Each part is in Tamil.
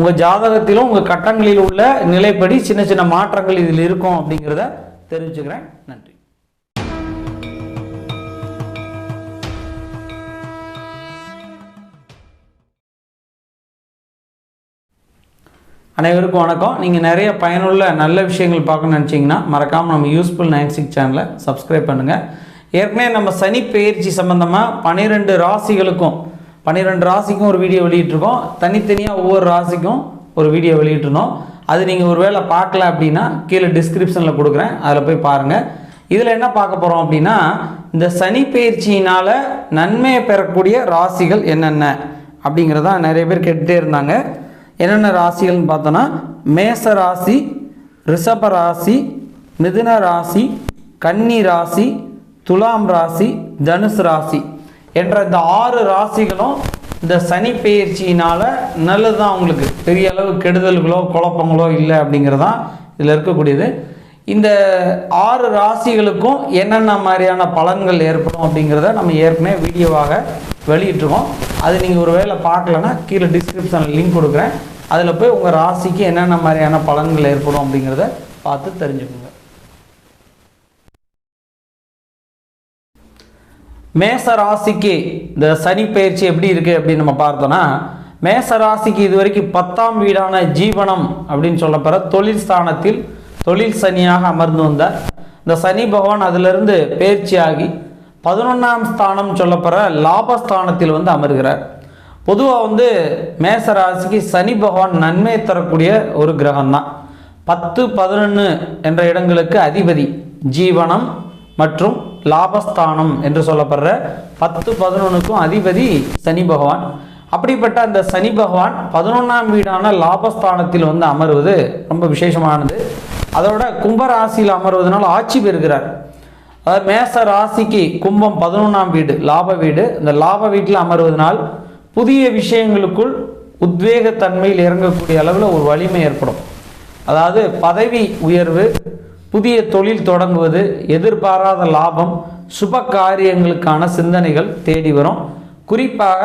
உங்கள் ஜாதகத்திலும் உங்கள் கட்டங்களில் உள்ள நிலைப்படி சின்ன சின்ன மாற்றங்கள் இதில் இருக்கும் அப்படிங்கிறத தெரிவிச்சுக்கிறேன் நன்றி. அனைவருக்கும் வணக்கம். நீங்கள் நிறைய பயனுள்ள நல்ல விஷயங்கள் பார்க்கணும்னு நினச்சிங்கன்னா மறக்காமல் நம்ம யூஸ்ஃபுல் நைன் சிக்ஸ் சேனலை சப்ஸ்கிரைப் பண்ணுங்கள் ஏற்கனவே நம்ம சனி பயிற்சி சம்மந்தமாக பன்னிரெண்டு ராசிகளுக்கும் பன்னிரெண்டு ராசிக்கும் ஒரு வீடியோ வெளியிட்டிருக்கோம். தனித்தனியாக ஒவ்வொரு ராசிக்கும் ஒரு வீடியோ வெளியிட்டிருந்தோம். அது நீங்கள் ஒரு வேளை பார்க்கல அப்படின்னா கீழே டிஸ்கிரிப்ஷனில் கொடுக்குறேன். அதில் போய் பாருங்கள் இதில் என்ன பார்க்க போகிறோம் அப்படின்னா இந்த சனி பயிற்சியினால் நன்மையை பெறக்கூடிய ராசிகள் என்னென்ன அப்படிங்கிறதா நிறைய பேர் கேட்டுகிட்டே இருந்தாங்க. என்னென்ன ராசிகள்னு பார்த்தோன்னா மேச ராசி ரிஷப ராசி மிதுன ராசி கன்னி ராசி துலாம் ராசி தனுசு ராசி. என்ற இந்த ஆறு ராசிகளும் இந்த சனி பயிற்சியினால் நல்லது தான் உங்களுக்கு பெரிய அளவு கெடுதல்களோ குழப்பங்களோ இல்லை அப்படிங்கிறதான் இதில் இருக்கக்கூடியது. இந்த ஆறு ராசிகளுக்கும் என்னென்ன மாதிரியான பலன்கள் ஏற்படும் அப்படிங்கிறத நம்ம ஏற்கனவே வீடியோவாக வெளியிட்டுருக்கோம். அது நீங்கள் ஒரு வேளை பார்க்கலன்னா கீழே டிஸ்கிரிப்ஷனில் லிங்க் கொடுக்குறேன். அதில் போய் உங்கள் ராசிக்கு என்னென்ன மாதிரியான பலன்கள் ஏற்படும் அப்படிங்கிறத பார்த்து தெரிஞ்சுக்கோங்க. மேச ராசிக்கு இந்த சனி பயிற்சி எப்படி இருக்குது அப்படின்னு நம்ம பார்த்தோன்னா மேச ராசிக்கு இது வரைக்கும் பத்தாம் வீடான ஜீவனம் அப்படின்னு சொல்லப்படுற தொழில் ஸ்தானத்தில் தொழில் சனியாக அமர்ந்து வந்தார். இந்த சனி பகவான் அதிலிருந்து பயிற்சியாகி பதினொன்றாம் ஸ்தானம் சொல்லப்போகிற லாபஸ்தானத்தில் வந்து அமர்கிறார். பொதுவாக வந்து மேச ராசிக்கு சனி பகவான் நன்மை தரக்கூடிய ஒரு கிரகம் தான் பத்து பதினொன்று என்ற இடங்களுக்கு அதிபதி ஜீவனம் மற்றும் லாபஸ்தானம் என்று சொல்லப்படுற பத்து பதினொன்றுக்கும் அதிபதி சனி பகவான். அப்படிப்பட்ட அந்த சனி பகவான் பதினொன்றாம் வீடான லாபஸ்தானத்தில் வந்து அமர்வது ரொம்ப விசேஷமானது. அதோட கும்ப ராசியில் அமர்வதனால் ஆட்சி பெறுகிறார். அதாவது மேச ராசிக்கு கும்பம் பதினொன்றாம் வீடு லாப வீடு. இந்த லாப வீட்டில் அமர்வதனால் புதிய விஷயங்களுக்குள் உத்வேகத்தன்மையில் இறங்கக்கூடிய அளவில் ஒரு வலிமை ஏற்படும். அதாவது பதவி உயர்வு புதிய தொழில் தொடங்குவது எதிர்பாராத லாபம் சுப காரியங்களுக்கான சிந்தனைகள் தேடி வரும். குறிப்பாக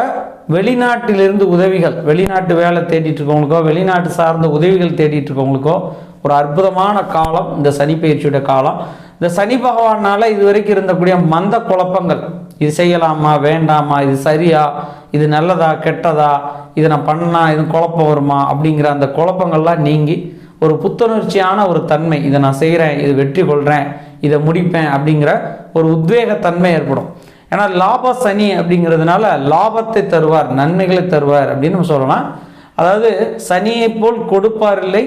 வெளிநாட்டிலிருந்து உதவிகள் வெளிநாட்டு வேலை தேடிட்டு இருக்கவங்களுக்கோ வெளிநாட்டு சார்ந்த உதவிகள் தேடிட்டு இருக்கவங்களுக்கோ ஒரு அற்புதமான காலம் இந்த சனி பயிற்சியோட காலம். இந்த சனி பகவானால் இதுவரைக்கும் இருந்தக்கூடிய மந்த குழப்பங்கள் இது செய்யலாமா வேண்டாமா இது சரியா இது நல்லதா கெட்டதா இதை நான் பண்ணா இது குழப்பம் வருமா அப்படிங்கிற அந்த குழப்பங்கள்லாம் நீங்கி ஒரு புத்துணர்ச்சியான ஒரு தன்மை. இதை நான் செய்கிறேன் இது வெற்றி கொள்கிறேன் இதை முடிப்பேன் அப்படிங்கிற ஒரு உத்வேகத்தன்மை ஏற்படும். ஏன்னா லாப சனி அப்படிங்கிறதுனால லாபத்தை தருவார் நன்மைகளை தருவார் அப்படின்னு நம்ம சொல்லலாம். அதாவது சனியை போல் கொடுப்பார் இல்லை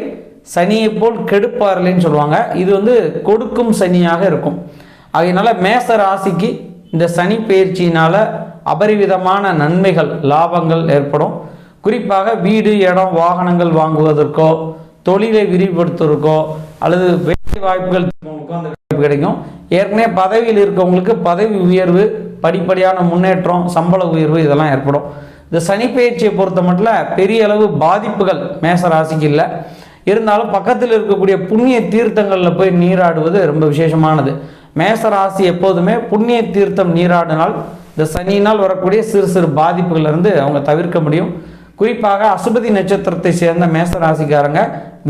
சனியை போல் கெடுப்பார் இல்லைன்னு சொல்லுவாங்க. இது வந்து கொடுக்கும் சனியாக இருக்கும். அதனால மேச ராசிக்கு இந்த சனி பயிற்சியினால அபரிவிதமான நன்மைகள் லாபங்கள் ஏற்படும். குறிப்பாக வீடு இடம் வாகனங்கள் வாங்குவதற்கோ தொழிலை விரிவுபடுத்துவதற்கோ அல்லது வேலை வாய்ப்புகள் அந்த வாய்ப்பு கிடைக்கும். ஏற்கனவே பதவியில் இருக்கவங்களுக்கு பதவி உயர்வு படிப்படியான முன்னேற்றம் சம்பள உயர்வு இதெல்லாம் ஏற்படும். இந்த சனி பயிற்சியை பொறுத்த மட்டும் பெரிய அளவு பாதிப்புகள் மேச ராசிக்கு இல்லை. இருந்தாலும் பக்கத்தில் இருக்கக்கூடிய புண்ணிய தீர்த்தங்களில் போய் நீராடுவது ரொம்ப விசேஷமானது. மேச ராசி எப்போதுமே புண்ணிய தீர்த்தம் நீராடினால் இந்த சனியினால் வரக்கூடிய சிறு சிறு பாதிப்புகள்ல இருந்து அவங்க தவிர்க்க முடியும். குறிப்பாக அசுபதி நட்சத்திரத்தை சேர்ந்த மேசராசிக்காரங்க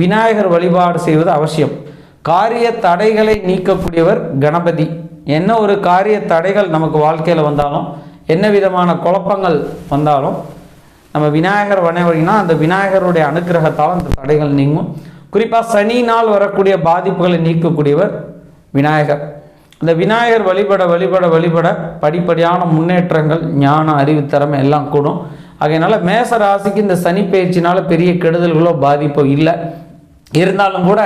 விநாயகர் வழிபாடு செய்வது அவசியம். காரிய தடைகளை நீக்கக்கூடியவர் கணபதி. என்ன ஒரு காரிய தடைகள் நமக்கு வாழ்க்கையில் வந்தாலும் என்ன விதமான குழப்பங்கள் வந்தாலும் நம்ம விநாயகர் வணவழினா அந்த விநாயகருடைய அனுகிரகத்தால் அந்த தடைகள் நீங்கும். குறிப்பாக சனி நாள் வரக்கூடிய பாதிப்புகளை நீக்கக்கூடியவர் விநாயகர். அந்த விநாயகர் வழிபட வழிபட வழிபட படிப்படியான முன்னேற்றங்கள் ஞானம் அறிவு திறமை எல்லாம் கூடும். ஆகையினால மேச ராசிக்கு இந்த சனி பயிற்சினால பெரிய கெடுதல்களோ பாதிப்போ இல்லை. இருந்தாலும் கூட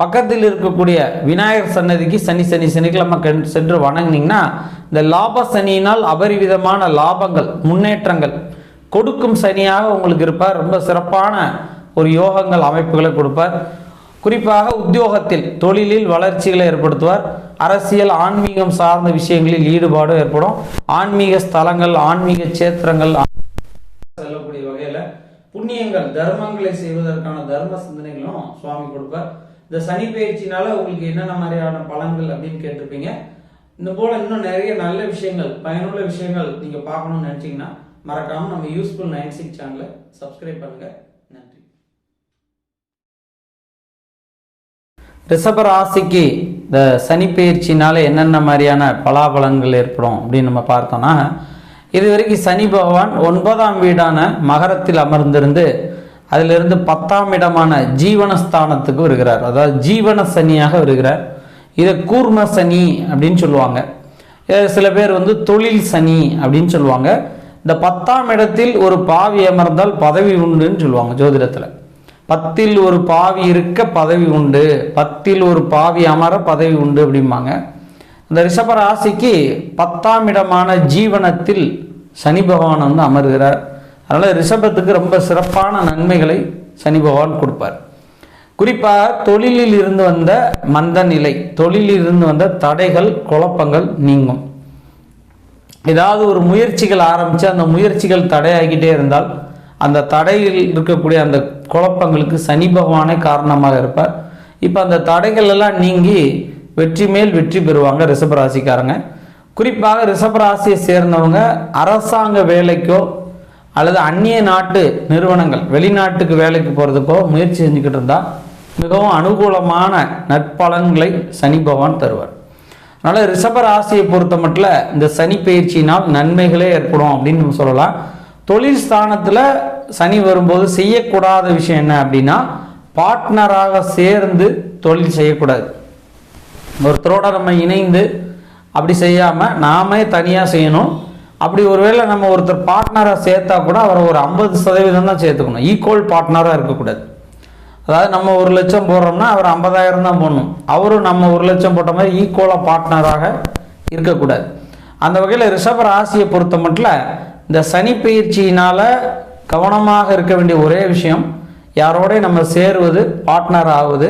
பக்கத்தில் இருக்கக்கூடிய விநாயகர் சன்னதிக்கு சனி சனி சனிக்கிழமை கண் சென்று வணங்குனீங்கன்னா இந்த லாப சனியினால் அபரிவிதமான லாபங்கள் முன்னேற்றங்கள் கொடுக்கும் சனியாக உங்களுக்கு இருப்பார். ரொம்ப சிறப்பான ஒரு யோகங்கள் அமைப்புகளை கொடுப்பார். குறிப்பாக உத்தியோகத்தில் தொழிலில் வளர்ச்சிகளை ஏற்படுத்துவார். அரசியல் ஆன்மீகம் சார்ந்த விஷயங்களில் ஈடுபாடு ஏற்படும். ஆன்மீக ஸ்தலங்கள் ஆன்மீக சேத்திரங்கள் செல்லக்கூடிய வகையில புண்ணியங்கள் தர்மங்களை செய்வதற்கான தர்ம சிந்தனைகளும் சுவாமி கொடுப்பார். இந்த சனி பயிற்சினால உங்களுக்கு என்னென்ன மாதிரியான பலன்கள் அப்படின்னு கேட்டிருப்பீங்க. இந்த போல இன்னும் நிறைய நல்ல விஷயங்கள் பயனுள்ள விஷயங்கள் நீங்க பார்க்கணும்னு நினைச்சீங்கன்னா மறக்காம நம்ம யூஸ்ஃபுல் நைன் சிக்ஸ் சேனலை சப்ஸ்கிரைப் பண்ணுங்க. நன்றி. ரிஷபராசிக்கு இந்த சனி பயிற்சினால என்னென்ன மாதிரியான பலாபலன்கள் ஏற்படும் அப்படின்னு நம்ம பார்த்தோம்னா இது வரைக்கும் சனி பகவான் ஒன்பதாம் வீடான மகரத்தில் அமர்ந்திருந்து அதிலிருந்து பத்தாம் இடமான ஜீவனஸ்தானத்துக்கு வருகிறார். அதாவது ஜீவன சனியாக வருகிறார். இதை கூர்ம சனி அப்படின்னு சொல்லுவாங்க. சில பேர் வந்து தொழில் சனி அப்படின்னு சொல்லுவாங்க. இந்த பத்தாம் இடத்தில் ஒரு பாவி அமர்ந்தால் பதவி உண்டுன்னு சொல்லுவாங்க ஜோதிடத்தில். பத்தில் ஒரு பாவி இருக்க பதவி உண்டு பத்தில் ஒரு பாவி அமர பதவி உண்டு அப்படிம்பாங்க. இந்த ரிஷப ராசிக்கு பத்தாம் இடமான ஜீவனத்தில் சனி பகவான் வந்து அமர்கிறார். அதனால் ரிஷபத்துக்கு ரொம்ப சிறப்பான நன்மைகளை சனி பகவான் கொடுப்பார். குறிப்பாக தொழிலில் இருந்து வந்த மந்த நிலை தொழிலில் இருந்து வந்த தடைகள் குழப்பங்கள் நீங்கும். ஏதாவது ஒரு முயற்சிகள் ஆரம்பித்து அந்த முயற்சிகள் தடையாகிட்டே இருந்தால் அந்த தடையில் இருக்கக்கூடிய அந்த குழப்பங்களுக்கு சனி பகவானே காரணமாக இருப்பார். இப்போ அந்த தடைகள் எல்லாம் நீங்கி வெற்றி மேல் வெற்றி பெறுவாங்க ரிஷபராசிக்காரங்க குறிப்பாக ரிஷபராசியை சேர்ந்தவங்க அரசாங்க வேலைக்கோ அல்லது அந்நிய நாட்டு நிறுவனங்கள் வெளிநாட்டுக்கு வேலைக்கு போகிறதுக்கோ முயற்சி செஞ்சுக்கிட்டு இருந்தால் மிகவும் அனுகூலமான நற்பலன்களை சனி பகவான் தருவார். அதனால் ரிஷபராசியை பொறுத்த மட்டும் இந்த சனி பயிற்சியினால் நன்மைகளே ஏற்படும் அப்படின்னு நம்ம சொல்லலாம். தொழில் ஸ்தானத்தில் சனி வரும்போது செய்யக்கூடாத விஷயம் என்ன அப்படின்னா பார்ட்னராக சேர்ந்து தொழில் செய்யக்கூடாது. ஒருத்தரோட நம்ம இணைந்து அப்படி செய்யாமல் நாமே தனியாக செய்யணும். அப்படி ஒருவேளை நம்ம ஒருத்தர் பார்ட்னராக சேர்த்தா கூட அவரை ஒரு ஐம்பது சதவீதம் தான் சேர்த்துக்கணும். ஈக்குவல் பார்ட்னராக இருக்கக்கூடாது. அதாவது நம்ம ஒரு லட்சம் போடுறோம்னா அவர் ஐம்பதாயிரம் தான் போடணும். அவரும் நம்ம ஒரு லட்சம் போட்ட மாதிரி ஈக்குவலாக பார்ட்னராக இருக்கக்கூடாது. அந்த வகையில் ரிஷப ராசியை பொறுத்த மட்டும் இந்த சனி பயிற்சியினால் கவனமாக இருக்க வேண்டிய ஒரே விஷயம் யாரோடய நம்ம சேருவது பார்ட்னர் ஆகுது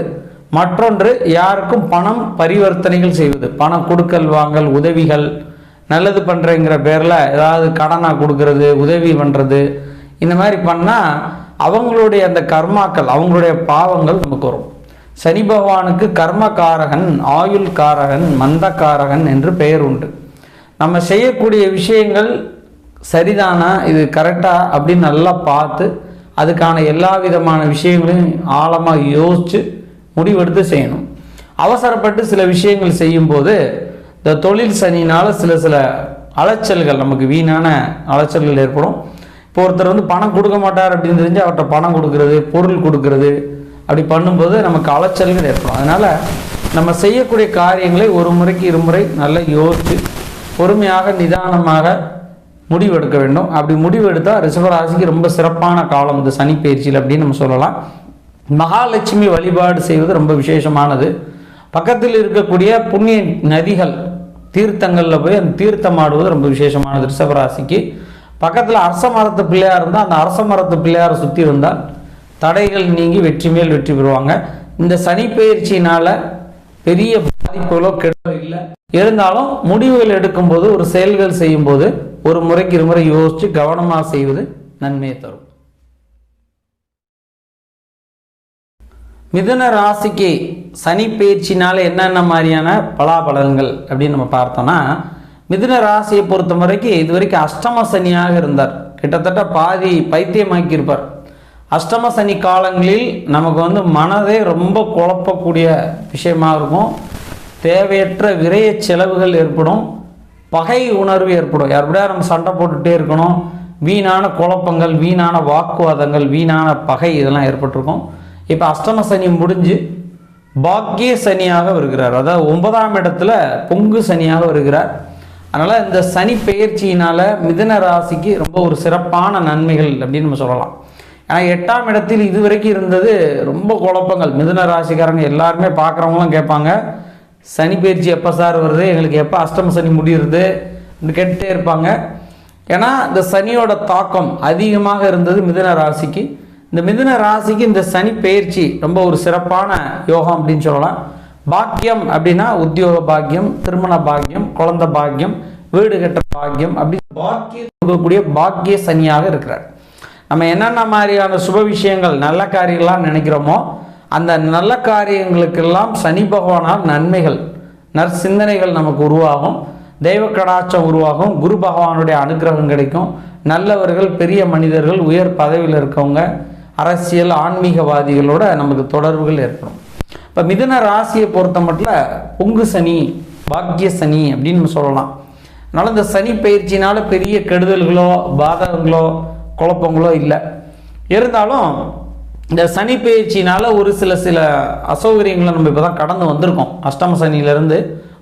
மற்றொன்று யாருக்கும் பணம் பரிவர்த்தனைகள் செய்வது. பணம் கொடுக்கல் வாங்கல் உதவிகள் நல்லது பண்ணுறேங்கிற பேரில் ஏதாவது கடனாக கொடுக்கறது உதவி பண்ணுறது இந்த மாதிரி பண்ணால் அவங்களுடைய அந்த கர்மாக்கள் அவங்களுடைய பாவங்கள் நமக்கு வரும். சனி பகவானுக்கு கர்மகாரகன் ஆயுள் காரகன் மந்தக்காரகன் என்று பெயர் உண்டு. நம்ம செய்யக்கூடிய விஷயங்கள் சரிதானா இது கரெக்டாக அப்படின்னு நல்லா பார்த்து அதுக்கான எல்லா விதமான விஷயங்களையும் ஆழமாக யோசித்து முடிவெடுத்து செய்யணும். அவசரப்பட்டு சில விஷயங்கள் செய்யும்போது இந்த தொழில் சனினால் சில சில அலைச்சல்கள் நமக்கு வீணான அலைச்சல்கள் ஏற்படும். இப்போ ஒருத்தர் வந்து பணம் கொடுக்க மாட்டார் அப்படின்னு தெரிஞ்சு அவர்கிட்ட பணம் கொடுக்கறது பொருள் கொடுக்கறது அப்படி பண்ணும்போது நமக்கு அலைச்சல்கள் ஏற்படும். அதனால் நம்ம செய்யக்கூடிய காரியங்களை ஒரு முறைக்கு இருமுறை நல்லா யோசித்து பொறுமையாக நிதானமாக முடிவெடுக்க வேண்டும். அப்படி முடிவெடுத்தால் ரிஷபராசிக்கு ரொம்ப சிறப்பான காலம். இந்த சனி பயிற்சியில் அப்படின்னு நம்ம சொல்லலாம். மகாலட்சுமி வழிபாடு செய்வது ரொம்ப விசேஷமானது. பக்கத்தில் இருக்கக்கூடிய புண்ணிய நதிகள் தீர்த்தங்களில் போய் அந்த தீர்த்தம் ஆடுவது ரொம்ப விசேஷமானது ரிஷபராசிக்கு. பக்கத்தில் அரச மரத்து பிள்ளையார் இருந்தால் அந்த அரச மரத்து பிள்ளையாரை சுற்றி இருந்தால் தடைகள் நீங்கி வெற்றி மேல் வெற்றி பெறுவாங்க. இந்த சனி பயிற்சியினால் பெரிய பாதிப்புகளோ கெடுதலோ இல்லை. இருந்தாலும் முடிவுகள் எடுக்கும்போது ஒரு செயல்கள் செய்யும்போது ஒரு முறைக்கு இருமுறை யோசித்து கவனமாக செய்வது நன்மையை தரும். மிதுன ராசிக்கு சனி பயிற்சினால என்னென்ன மாதிரியான பலாபலன்கள் அப்படின்னு நம்ம பார்த்தோம்னா மிதுன ராசியை பொறுத்த வரைக்கும் இது வரைக்கும் அஷ்டம சனியாக இருந்தார். கிட்டத்தட்ட பாதி பைத்தியமாக்கியிருப்பார். அஷ்டம சனி காலங்களில் நமக்கு வந்து மனதே ரொம்ப குழப்பக்கூடிய விஷயமாக இருக்கும். தேவையற்ற விரைய செலவுகள் ஏற்படும். பகை உணர்வு ஏற்படும். யாருபடியா நம்ம சண்டை போட்டுகிட்டே இருக்கணும். வீணான குழப்பங்கள் வீணான வாக்குவாதங்கள் வீணான பகை இதெல்லாம் ஏற்பட்டிருக்கும். இப்போ அஷ்டம சனி முடிஞ்சு பாக்கிய சனியாக வருகிறார். அதாவது ஒன்பதாம் இடத்துல பொங்கு சனியாக வருகிறார். அதனால் இந்த சனி பெயர்ச்சியினால் மிதுன ராசிக்கு ரொம்ப ஒரு சிறப்பான நன்மைகள் அப்படின்னு நம்ம சொல்லலாம். ஏன்னா எட்டாம் இடத்தில் இதுவரைக்கும் இருந்தது ரொம்ப குழப்பங்கள். மிதுன ராசிக்காரங்க எல்லாருமே பார்க்குறவங்களாம் கேட்பாங்க சனி பயிற்சி எப்போ சார் வருது? எங்களுக்கு எப்போ அஷ்டம சனி முடியுறது? கேட்டுட்டே இருப்பாங்க. ஏன்னா இந்த சனியோட தாக்கம் அதிகமாக இருந்தது மிதுன ராசிக்கு. இந்த மிதுன ராசிக்கு இந்த சனி பயிற்சி ரொம்ப ஒரு சிறப்பான யோகம் அப்படின்னு சொல்லலாம். பாக்கியம் அப்படின்னா உத்தியோக பாக்கியம் திருமண பாக்கியம் குழந்தை பாக்கியம் வீடு கட்டுற பாக்கியம் அப்படி பாக்கியம் கொடுக்கக்கூடிய பாக்கிய சனியாக இருக்கிறார். நம்ம என்னென்ன மாதிரியான சுப விஷயங்கள் நல்ல காரியங்கள்லாம் நினைக்கிறோமோ அந்த நல்ல காரியங்களுக்கெல்லாம் சனி பகவானால் நன்மைகள் நற்சிந்தனைகள் நமக்கு உருவாகும். தெய்வ கடாட்சம் உருவாகும். குரு பகவானுடைய அனுகிரகம் கிடைக்கும். நல்லவர்கள் பெரிய மனிதர்கள் உயர் பதவியில் இருக்கவங்க அரசியல் ஆன்மீகவாதிகளோட நமக்கு தொடர்புகள் ஏற்படும். இப்போ மிதன ராசியை பொறுத்த மட்டும் பொங்கு சனி பாக்கிய சனி அப்படின்னு சொல்லலாம். அதனால் இந்த சனி பயிற்சினால பெரிய கெடுதல்களோ பாதகங்களோ குழப்பங்களோ இல்லை. இருந்தாலும் இந்த சனி பயிற்சினால ஒரு சில சில அசௌகரியங்களை நம்ம இப்போ தான் கடந்து வந்திருக்கோம். அஷ்டம சனியிலேருந்து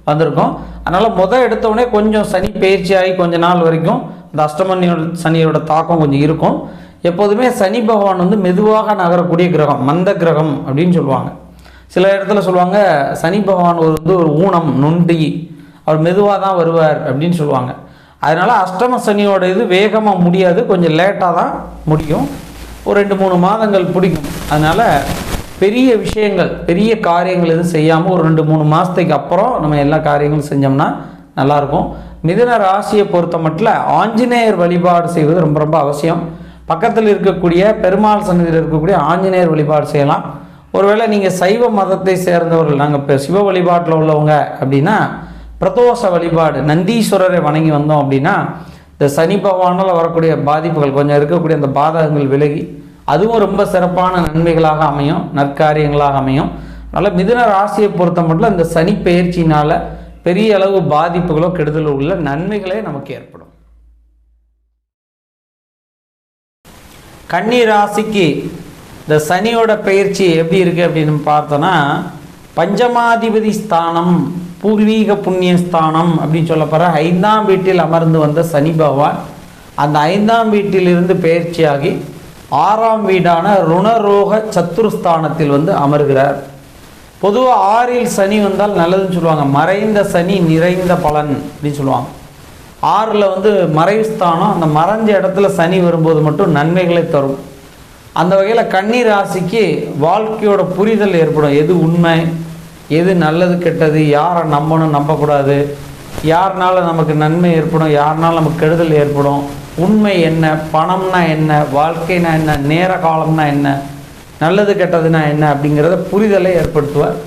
வந்திருக்கோம். அதனால் முதல் எடுத்தோடனே கொஞ்சம் சனி பயிற்சி ஆகி கொஞ்ச நாள் வரைக்கும் இந்த அஷ்டமனியோட சனியோட தாக்கம் கொஞ்சம் இருக்கும். எப்போதுமே சனி பகவான் வந்து மெதுவாக நகரக்கூடிய கிரகம் மந்த கிரகம் அப்படின்னு சொல்லுவாங்க. சில இடத்துல சொல்லுவாங்க சனி பகவான் ஒரு வந்து ஒரு ஊனம் நொண்டி அவர் மெதுவாக தான் வருவார் அப்படின்னு சொல்லுவாங்க. அதனால் அஷ்டம சனியோட இது வேகமாக முடியாது கொஞ்சம் லேட்டாக தான் முடியும். ஒரு ரெண்டு மூணு மாதங்கள் பிடிக்கும். அதனால் பெரிய விஷயங்கள் பெரிய காரியங்கள் எதுவும் செய்யாமல் ஒரு ரெண்டு மூணு மாதத்துக்கு அப்புறம் நம்ம எல்லா காரியங்களும் செஞ்சோம்னா நல்லாயிருக்கும் மிதுன ராசியை பொறுத்த மட்டும் ஆஞ்சநேயர் வழிபாடு செய்வது ரொம்ப ரொம்ப அவசியம். பக்கத்தில் இருக்கக்கூடிய பெருமாள் சன்னதியில் இருக்கக்கூடிய ஆஞ்சநேயர் வழிபாடு செய்யலாம். ஒருவேளை நீங்கள் சைவ மதத்தை சேர்ந்தவர்கள் நாங்கள் இப்போ சிவ வழிபாட்டில் உள்ளவங்க அப்படின்னா பிரதோஷ வழிபாடு நந்தீஸ்வரரை வணங்கி வந்தோம் அப்படின்னா இந்த சனி பகவானால் வரக்கூடிய பாதிப்புகள் கொஞ்சம் இருக்கக்கூடிய அந்த பாதகங்கள் விலகி அதுவும் ரொம்ப சிறப்பான நன்மைகளாக அமையும் நற்காரியங்களாக அமையும். அதனால் மிதுன ராசியை பொறுத்த மட்டும் இந்த சனி பயிற்சியினால் பெரிய அளவு பாதிப்புகளோ கெடுதலோ உள்ள நன்மைகளே நமக்கு ஏற்படும். கன்னி ராசிக்கு இந்த சனியோட பயிற்சி எப்படி இருக்குது அப்படின்னு பார்த்தோன்னா பஞ்சமாதிபதி ஸ்தானம் பூர்வீக புண்ணிய ஸ்தானம் அப்படின்னு சொல்லப்படுற ஐந்தாம் வீட்டில் அமர்ந்து வந்த சனி பகவான் அந்த ஐந்தாம் வீட்டிலிருந்து பயிற்சியாகி ஆறாம் வீடான ருணரோக சத்துருஸ்தானத்தில் வந்து அமர்கிறார். பொதுவாக ஆறில் சனி வந்தால் நல்லதுன்னு சொல்லுவாங்க. மறைந்த சனி நிறைந்த பலன் அப்படின்னு சொல்லுவாங்க. ஆறில் வந்து மறைவு ஸ்தானம் அந்த மறைஞ்ச இடத்துல சனி வரும்போது மட்டும் நன்மைகளை தரும். அந்த வகையில் கன்னி ராசிக்கு வாழ்க்கையோட புரிதல் ஏற்படும். எது உண்மை எது நல்லது கெட்டது யாரை நம்பணும் நம்பக்கூடாது. யாருனால நமக்கு நன்மை ஏற்படும் யாருனால நமக்கு கெடுதல் ஏற்படும். உண்மை என்ன பணம்னா என்ன வாழ்க்கைனா என்ன நேர காலம்னா என்ன நல்லது கெட்டதுனா என்ன அப்படிங்கிறத புரிதலை ஏற்படுத்துவார்.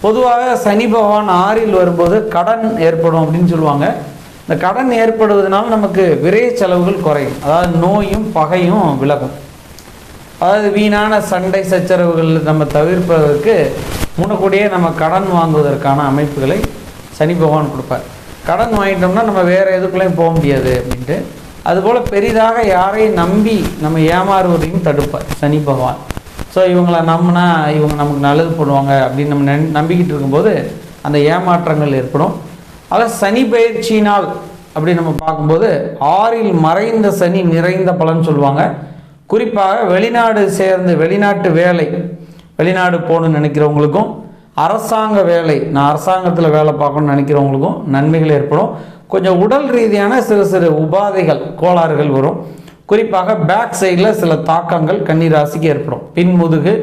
பொதுவாக சனி பகவான் ஆறில் வரும்போது கடன் ஏற்படும் அப்படின்னு சொல்லுவாங்க. இந்த கடன் ஏற்படுவதனால நமக்கு விரைய செலவுகள் குறையும். அதாவது நோயும் பகையும் விலகும். அதாவது வீணான சண்டை சச்சரவுகள் நம்ம தவிர்ப்பதற்கு முன்னக்கூடியே நம்ம கடன் வாங்குவதற்கான அமைப்புகளை சனி பகவான் கொடுப்பார். கடன் வாங்கிட்டோம்னா நம்ம வேறு எதுக்குள்ளேயும் போக முடியாது அப்படின்ட்டு. அதுபோல் பெரிதாக யாரையும் நம்பி நம்ம ஏமாறுவதையும் தடுப்பார் சனி பகவான். ஸோ இவங்களை நம்பினா இவங்க நமக்கு நல்லது பண்ணுவாங்க அப்படின்னு நம்ம நம்பிக்கிட்டு இருக்கும்போது அந்த ஏமாற்றங்கள் ஏற்படும். ஆக சனி பயிற்சியினால் அப்படி நம்ம பார்க்கும்போது ஆறில் மறைந்த சனி நிறைந்த பலன் சொல்லுவாங்க. குறிப்பாக வெளிநாடு சேர்ந்து வெளிநாட்டு வேலை வெளிநாடு போகணும்னு நினைக்கிறவங்களுக்கும் அரசாங்க வேலை நான் அரசாங்கத்தில் வேலை பார்க்கணும்னு நினைக்கிறவங்களுக்கும் நன்மைகள் ஏற்படும். கொஞ்சம் உடல் ரீதியான சிறு சிறு உபாதைகள் கோளாறுகள் வரும். குறிப்பாக பேக் சைடில் சில தாக்கங்கள் கன்னிராசிக்கு ஏற்படும். பின் முதுகு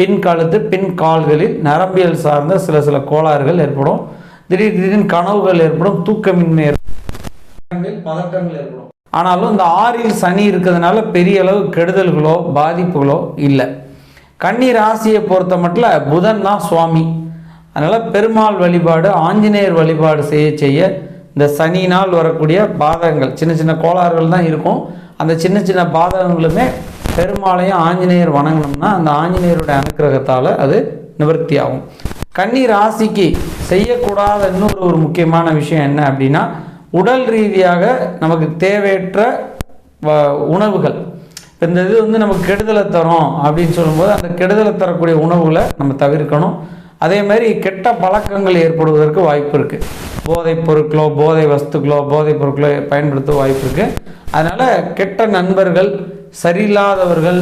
பின் கழுத்து பின் கால்களில் நரம்பியல் சார்ந்த சில சில கோளாறுகள் ஏற்படும். திடீர் திடீர்னு கனவுகள் ஏற்படும் தூக்கமின்மை ஏற்படும். பதட்டங்கள் ஏற்படும். ஆனாலும் இந்த ஆறில் சனி இருக்கிறதுனால பெரிய அளவு கெடுதல்களோ பாதிப்புகளோ இல்லை. கன்னி ராசியை பொறுத்த மட்டும் புதன் தான் சுவாமி. அதனால் பெருமாள் வழிபாடு ஆஞ்சநேயர் வழிபாடு செய்ய செய்ய இந்த சனியினால் வரக்கூடிய பாதகங்கள் சின்ன சின்ன கோளாறுகள் தான் இருக்கும். அந்த சின்ன சின்ன பாதகங்களுமே பெருமாளையும் ஆஞ்சநேயர் வணங்கினோம்னா அந்த ஆஞ்சநேயருடைய அனுக்கிரகத்தால் அது நிவர்த்தி ஆகும் கன்னி ராசிக்கு செய்யக்கூடாத இன்னொரு ஒரு முக்கியமான விஷயம் என்ன அப்படின்னா உடல் ரீதியாக நமக்கு தேவையற்ற வ- உணவுகள். இந்த இது வந்து நமக்கு கெடுதலை தரும் அப்படின்னு சொல்லும்போது அந்த கெடுதலை தரக்கூடிய உணவுகளை நம்ம தவிர்க்கணும். அதே மாதிரி கெட்ட பழக்கங்கள் ஏற்படுவதற்கு வாய்ப்பு இருக்குது போதைப் பொருட்களோ போதை வஸ்துக்களோ போதைப் பொருட்களோ பயன்படுத்த வாய்ப்பு இருக்குது அதனால் கெட்ட நண்பர்கள் சரியில்லாதவர்கள்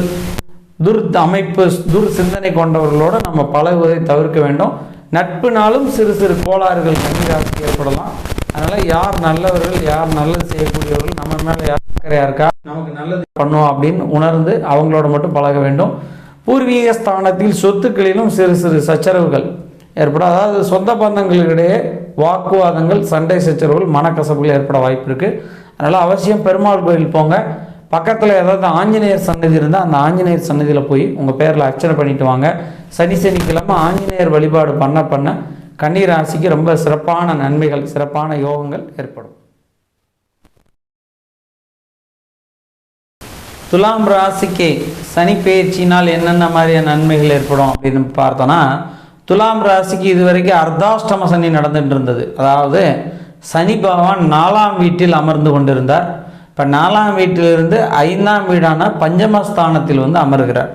துர் அமைப்பு துர் சிந்தனை கொண்டவர்களோட நம்ம பழகுவதை தவிர்க்க வேண்டும். நட்புனாலும் சிறு சிறு கோளாறுகள் கன்னிராசிக்கு ஏற்படலாம். அதனால் யார் நல்லவர்கள் யார் நல்லது செய்யக்கூடியவர்கள் நம்ம மேலே யார் அக்கறையாக இருக்கா நமக்கு நல்லது பண்ணுவோம் அப்படின்னு உணர்ந்து அவங்களோட மட்டும் பழக வேண்டும். பூர்வீக ஸ்தானத்தில் சொத்துக்களிலும் சிறு சிறு சச்சரவுகள் ஏற்படும். அதாவது சொந்த பந்தங்களிடையே வாக்குவாதங்கள் சண்டை சச்சரவுகள் மனக்கசப்புகள் ஏற்பட வாய்ப்பு இருக்குது அதனால் அவசியம் பெருமாள் கோயில் போங்க. பக்கத்தில் ஏதாவது ஆஞ்சநேயர் சன்னதி இருந்தால் அந்த ஆஞ்சநேயர் சன்னதியில் போய் உங்கள் பேரில் அர்ச்சனை பண்ணிட்டு வாங்க. சனி சனிக்கிழமை ஆஞ்சநேயர் வழிபாடு பண்ண பண்ண கன்னி ராசிக்கு ரொம்ப சிறப்பான நன்மைகள் சிறப்பான யோகங்கள் ஏற்படும். துலாம் ராசிக்கு சனி பயிற்சினால் என்னென்ன மாதிரியான நன்மைகள் ஏற்படும் அப்படின்னு பார்த்தோன்னா துலாம் ராசிக்கு இதுவரைக்கும் அர்த்தாஷ்டம சனி நடந்துட்டு இருந்தது. அதாவது சனி பகவான் நாலாம் வீட்டில் அமர்ந்து கொண்டிருந்தார். இப்போ நாலாம் வீட்டிலிருந்து ஐந்தாம் வீடான பஞ்சமஸ்தானத்தில் வந்து அமர்கிறார்.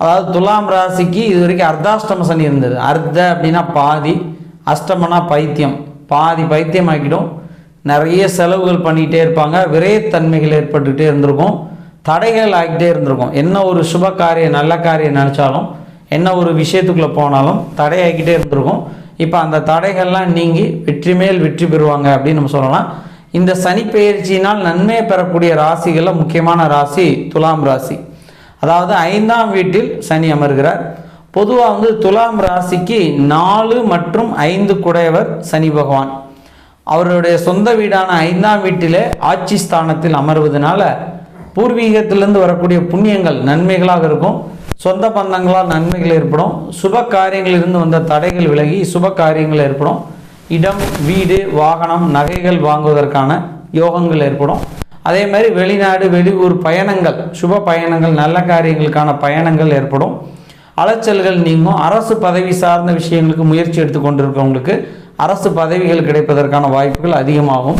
அதாவது துலாம் ராசிக்கு இது வரைக்கும் அர்த்தாஷ்டம சனி இருந்தது. அர்த்த அப்படின்னா பாதி அஷ்டமனா பைத்தியம். பாதி பைத்தியம் ஆக்கிடும் நிறைய செலவுகள் பண்ணிகிட்டே இருப்பாங்க. விரயத்தன்மைகள் ஏற்பட்டுகிட்டே இருந்திருக்கும். தடைகள் ஆகிட்டே இருந்திருக்கும். என்ன ஒரு சுப காரியம் நல்ல காரியம் நினச்சாலும் என்ன ஒரு விஷயத்துக்குள்ளே போனாலும் தடையாகிக்கிட்டே இருந்திருக்கும். இப்போ அந்த தடைகள்லாம் நீங்கி வெற்றி மேல் வெற்றி பெறுவாங்க அப்படின்னு நம்ம சொல்லலாம். இந்த சனி பெயர்ச்சியினால் நன்மை பெறக்கூடிய ராசிகளில் முக்கியமான ராசி துலாம் ராசி. அதாவது ஐந்தாம் வீட்டில் சனி அமர்கிறார். பொதுவாக வந்து துலாம் ராசிக்கு நாலு மற்றும் ஐந்து குடையவர் சனி பகவான். அவருடைய சொந்த வீடான ஐந்தாம் வீட்டிலே ஆட்சி ஸ்தானத்தில் அமர்வதனால பூர்வீகத்திலிருந்து வரக்கூடிய புண்ணியங்கள் நன்மைகளாக இருக்கும். சொந்த பந்தங்களால் நன்மைகள் ஏற்படும். சுப காரியங்களிலிருந்து வந்த தடைகள் விலகி சுப காரியங்கள் ஏற்படும். இடம் வீடு வாகனம் நகைகள் வாங்குவதற்கான யோகங்கள் ஏற்படும். அதே மாதிரி வெளிநாடு வெளியூர் பயணங்கள் சுப பயணங்கள் நல்ல காரியங்களுக்கான பயணங்கள் ஏற்படும். அலைச்சல்கள் நீங்கும். அரசு பதவி சார்ந்த விஷயங்களுக்கு முயற்சி எடுத்து கொண்டிருக்கவங்களுக்கு அரசு பதவிகள் கிடைப்பதற்கான வாய்ப்புகள் அதிகமாகும்.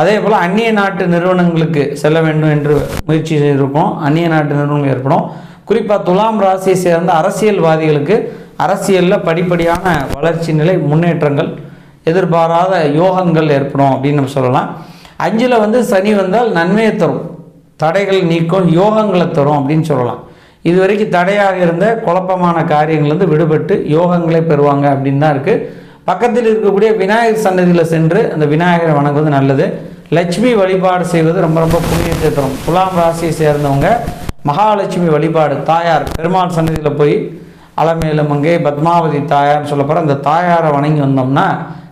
அதே போல் அந்நிய நாட்டு நிறுவனங்களுக்கு செல்ல வேண்டும் என்று முயற்சி செய்திருக்கோம் அந்நிய நாட்டு நிறுவனங்கள் ஏற்படும். குறிப்பாக துலாம் ராசியை சேர்ந்த அரசியல்வாதிகளுக்கு அரசியலில் படிப்படியான வளர்ச்சி நிலை முன்னேற்றங்கள் எதிர்பாராத யோகங்கள் ஏற்படும் அப்படின்னு நம்ம சொல்லலாம். அஞ்சில் வந்து சனி வந்தால் நன்மையை தரும். தடைகள் நீக்கும் யோகங்களை தரும் அப்படின்னு சொல்லலாம். இது வரைக்கும் தடையாக இருந்த குழப்பமான காரியங்கள்லேருந்து விடுபட்டு யோகங்களை பெறுவாங்க அப்படின்னு தான் இருக்குது பக்கத்தில் இருக்கக்கூடிய விநாயகர் சன்னதியில் சென்று அந்த விநாயகரை வணங்குவது நல்லது. லட்சுமி வழிபாடு செய்வது ரொம்ப ரொம்ப புண்ணியத்தை தரும். துலாம் ராசியை சேர்ந்தவங்க மகாலட்சுமி வழிபாடு தாயார் பெருமாள் சன்னதியில் போய் அலமேலுமங்கை பத்மாவதி தாயார்னு சொல்லப்போகிற அந்த தாயாரை வணங்கி வந்தோம்னா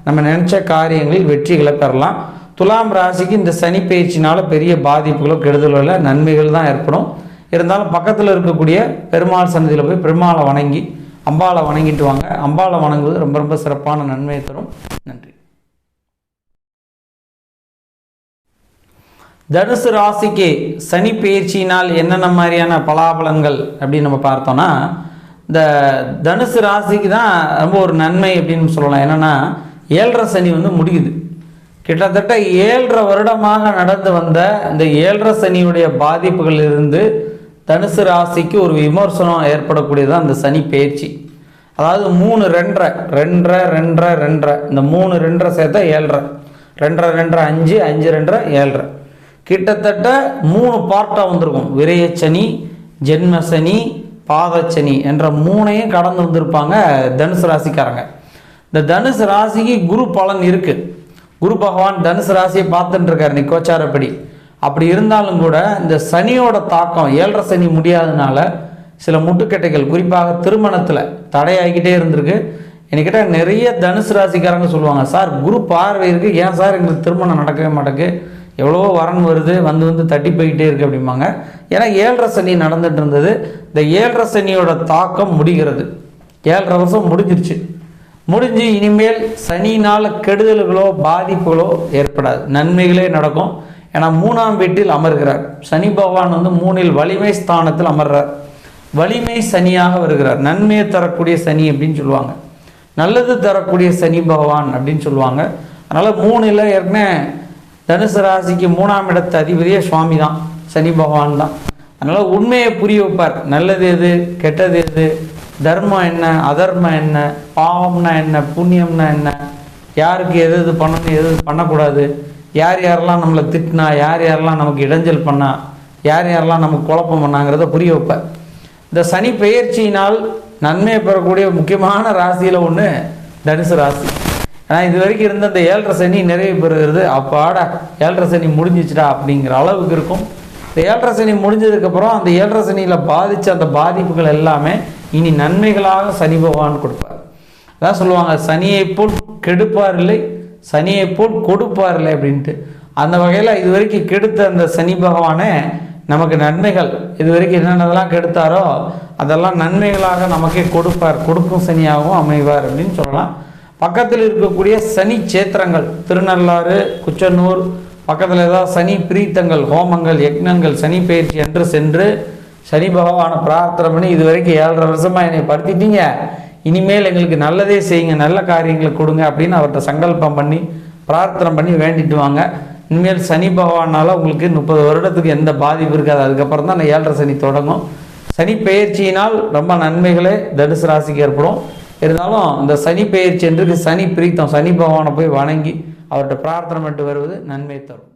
நம்ம நினச்ச காரியங்களில் வெற்றிகளை பெறலாம். துலாம் ராசிக்கு இந்த சனி பயிற்சினால பெரிய பாதிப்புகளோ கெடுதலோ இல்லை நன்மைகள் தான் ஏற்படும். இருந்தாலும் பக்கத்தில் இருக்கக்கூடிய பெருமாள் சன்னதியில் போய் பெருமாளை வணங்கி அம்பாளை வணங்கிட்டு வாங்க. அம்பாளை வணங்குவது ரொம்ப ரொம்ப சிறப்பான நன்மையை தரும். நன்றி. தனுசு ராசிக்கு சனி பயிற்சியினால் என்னென்ன மாதிரியான பலாபலங்கள் அப்படின்னு நம்ம பார்த்தோம்னா இந்த தனுசு ராசிக்கு தான் ரொம்ப ஒரு நன்மை அப்படின்னு சொல்லலாம். என்னென்னா ஏழரை சனி வந்து முடியுது. கிட்டத்தட்ட ஏழரை வருடமாக நடந்து வந்த இந்த ஏழரை சனியுடைய பாதிப்புகள் இருந்து தனுசு ராசிக்கு ஒரு விமர்சனம் ஏற்படக்கூடியதான் அந்த சனி பயிற்சி அதாவது மூணு ரெண்டரை ரெண்டரை ரெண்டரை ரெண்டரை. இந்த மூணு ரெண்டரை சேர்த்தா ஏழரை. ரெண்டரை ரெண்டரை அஞ்சு அஞ்சு ரெண்டரை ஏழரை. கிட்டத்தட்ட மூணு பார்ட்டாக வந்திருக்கும். விரயச்சனி ஜென்மசனி பாதச்சனி என்ற மூணையும் கடந்து வந்திருப்பாங்க தனுசு ராசிக்காரங்க. இந்த தனுசு ராசிக்கு குரு பலன் இருக்கு. குரு பகவான் தனுசு ராசியை பார்த்துட்டு இருக்காரு நீ கோச்சாரப்படி. அப்படி இருந்தாலும் கூட இந்த சனியோட தாக்கம் ஏழரை சனி முடியாதனால சில முட்டுக்கட்டைகள் குறிப்பாக திருமணத்தில் தடையாகிக்கிட்டே இருந்திருக்கு. என்கிட்ட நிறைய தனுசு ராசிக்காரங்க சொல்லுவாங்க சார் குரு பார்வை இருக்குது ஏன் சார் எங்களுக்கு திருமணம் நடக்கவே மாட்டேங்குது? எவ்வளவோ வரன் வருது வந்து வந்து தட்டி போய்கிட்டே இருக்கு அப்படிம்பாங்க. ஏன்னா ஏழரை சனி நடந்துட்டு இருந்தது இந்த ஏழரை சனியோட தாக்கம் முடிகிறது. ஏழரை வருஷம் முடிஞ்சிருச்சு. முடிஞ்சு இனிமேல் சனினால் கெடுதல்களோ பாதிப்புகளோ ஏற்படாது. நன்மைகளே நடக்கும். ஏன்னா மூணாம் வீட்டில் அமர்கிறார். சனி பகவான் வந்து மூணில் வலிமை ஸ்தானத்தில் அமர்றார். வலிமை சனியாக வருகிறார். நன்மையை தரக்கூடிய சனி அப்படின்னு சொல்லுவாங்க. நல்லது தரக்கூடிய சனி பகவான் அப்படின்னு சொல்லுவாங்க. அதனால் மூணில் ஏற்கனவே தனுசு ராசிக்கு மூணாம் இடத்து அதிபதியே சுவாமி தான். சனி பகவான் தான். அதனால் உண்மையை புரிய வைப்பார். நல்லது எது கெட்டது எது தர்மம் என்ன அதர்மம் என்ன பாவம்னா என்ன புண்ணியம்னா என்ன? யாருக்கு எது எது பண்ணணும் எது எது பண்ணக்கூடாது? யார் யாரெல்லாம் நம்மளை திட்டினா யார் யாரெல்லாம் நமக்கு இடைஞ்சல் பண்ணா யார் யாரெல்லாம் நமக்கு குழப்பம் பண்ணாங்கிறத புரிய வைப்பேன் இந்த சனி பெயர்ச்சியினால் நன்மையை பெறக்கூடிய முக்கியமான ராசியில் ஒன்று தனுசு ராசி. ஏன்னா இது வரைக்கும் இருந்த அந்த ஏழரை சனி நிறைவு பெறுகிறது. அப்பாடா ஏழரை சனி முடிஞ்சிச்சுடா அப்படிங்கிற அளவுக்கு இருக்கும். இந்த ஏழரை சனி முடிஞ்சதுக்கப்புறம் அந்த ஏழரை சனியில் பாதித்த அந்த பாதிப்புகள் எல்லாமே இனி நன்மைகளாக சனி பகவான் கொடுப்பார். அதான் சொல்லுவாங்க சனியை போல் கெடுப்பார் இல்லை சனியை போல் கொடுப்பார் இல்லை அப்படின்ட்டு. அந்த வகையில் இது வரைக்கும் கெடுத்த அந்த சனி பகவானே நமக்கு நன்மைகள். இது வரைக்கும் என்னென்னதெல்லாம் கெடுத்தாரோ அதெல்லாம் நன்மைகளாக நமக்கே கொடுப்பார். கொடுக்கும் சனியாகவும் அமைவார் அப்படின்னு சொல்லலாம். பக்கத்தில் இருக்கக்கூடிய சனி சேத்திரங்கள் திருநள்ளாறு குச்சனூர் பக்கத்தில் ஏதாவது சனி பிரீத்தங்கள் ஹோமங்கள் யக்னங்கள் சனி பயிற்சி என்று சென்று சனி பகவானை பிரார்த்தனை பண்ணி இது வரைக்கும் ஏழரை வருஷமாக என்னை படுத்திட்டீங்க. இனிமேல் எங்களுக்கு நல்லதே செய்யுங்க நல்ல காரியங்களை கொடுங்க அப்படின்னு அவர்கிட்ட சங்கல்பம் பண்ணி பிரார்த்தனை பண்ணி வேண்டிட்டு வாங்க. இனிமேல் சனி பகவானால் உங்களுக்கு முப்பது வருடத்துக்கு எந்த பாதிப்பு இருக்காது. அதுக்கப்புறம் தான் ஏழரை சனி தொடங்கும். சனி பெயர்ச்சியினால் ரொம்ப நன்மைகளே தனுசு ராசிக்கு ஏற்படும். இருந்தாலும் இந்த சனி பெயர்ச்சி என்றுக்கு சனி பிரீத்தம் சனி பகவானை போய் வணங்கி அவர்கிட்ட பிரார்த்தனை பண்ணிட்டு வருவது நன்மை தரும்.